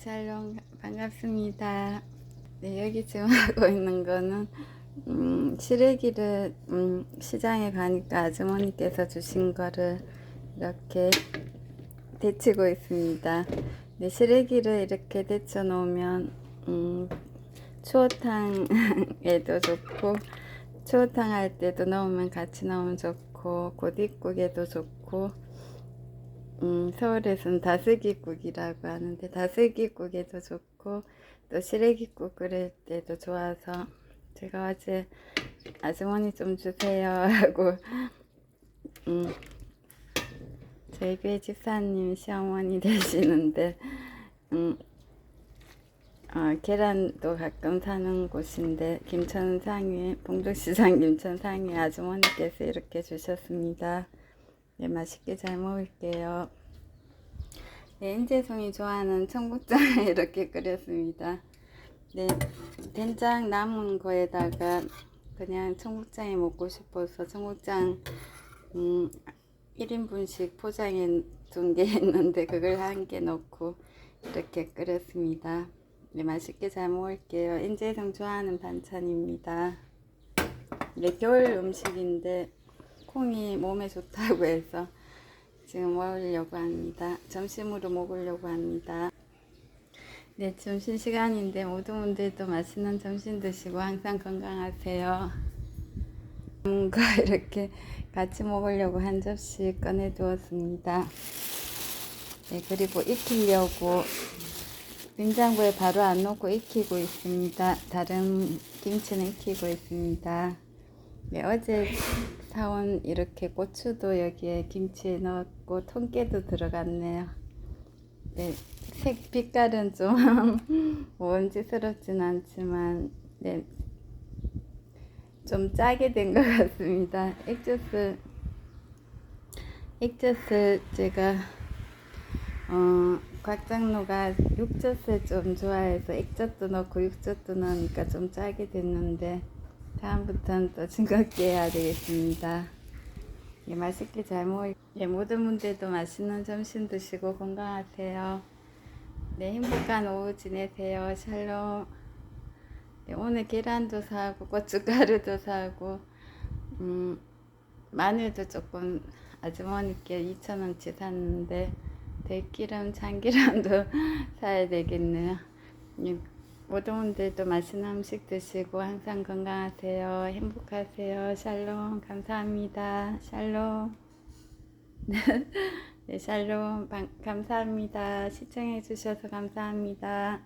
샬롬 반갑습니다. 네, 여기 지금 하고 있는 거는 음, 시래기를 음, 시장에 가니까 아주머니께서 주신 거를 이렇게 데치고 있습니다. 네, 시래기를 이렇게 데쳐 놓으면 음, 추어탕에도 좋고 추어탕 할 때도 넣으면 같이 넣으면 좋고 고깃국에도 좋고 음, 서울에서는 다슬기국이라고 하는데 다슬기국에도 좋고 또 시래기국 끓일 때도 좋아서 제가 어제 아주머니 좀 주세요 하고 음, 저희 교회 집사님 시어머니 되시는데 음, 어, 계란도 가끔 사는 곳인데 김천 상위 봉도시장 김천 상위 아주머니께서 이렇게 주셨습니다. 네, 맛있게 잘 먹을게요. 네, 인재송이 좋아하는 청국장을 이렇게 끓였습니다. 네, 된장 남은 거에다가 그냥 청국장이 먹고 싶어서 청국장 음, 1인분씩 포장해 둔 게 있는데 그걸 한 개 넣고 이렇게 끓였습니다. 네, 맛있게 잘 먹을게요. 인재성 좋아하는 반찬입니다. 네, 겨울 음식인데 콩이 몸에 좋다고 해서 지금 먹으려고 합니다. 점심으로 먹으려고 합니다. 네, 점심 시간인데 모든 분들도 맛있는 점심 드시고 항상 건강하세요. 음, 거 이렇게 같이 먹으려고 한 접시 꺼내 두었습니다. 네, 그리고 익히려고 냉장고에 바로 안 넣고 익히고 있습니다. 다른 김치는 익히고 있습니다. 네, 어제 사온 이렇게 고추도 여기에 김치에 넣었고 통깨도 들어갔네요. 네, 색 빛깔은 좀 원지스럽진 않지만 네, 좀 짜게 된 것 같습니다. 액젓을 액젓을 제가 어, 곽장로가 육젓을 좀 좋아해서 액젓도 넣고 육젓도 넣으니까 좀 짜게 됐는데 다음부터는 더 싱겁게 해야 되겠습니다. 예, 맛있게 잘 먹을, 예, 모든 분들도 맛있는 점심 드시고 건강하세요. 네, 행복한 오후 지내세요. 샬롬. 네, 오늘 계란도 사고, 고춧가루도 사고, 음, 마늘도 조금 아주머니께 2,000원치 샀는데, 들기름, 참기름도 사야 되겠네요. 예, 모든 분들도 맛있는 음식 드시고 항상 건강하세요. 행복하세요. 샬롬. 감사합니다. 샬롬. 네, 샬롬. 방- 감사합니다. 시청해 주셔서 감사합니다.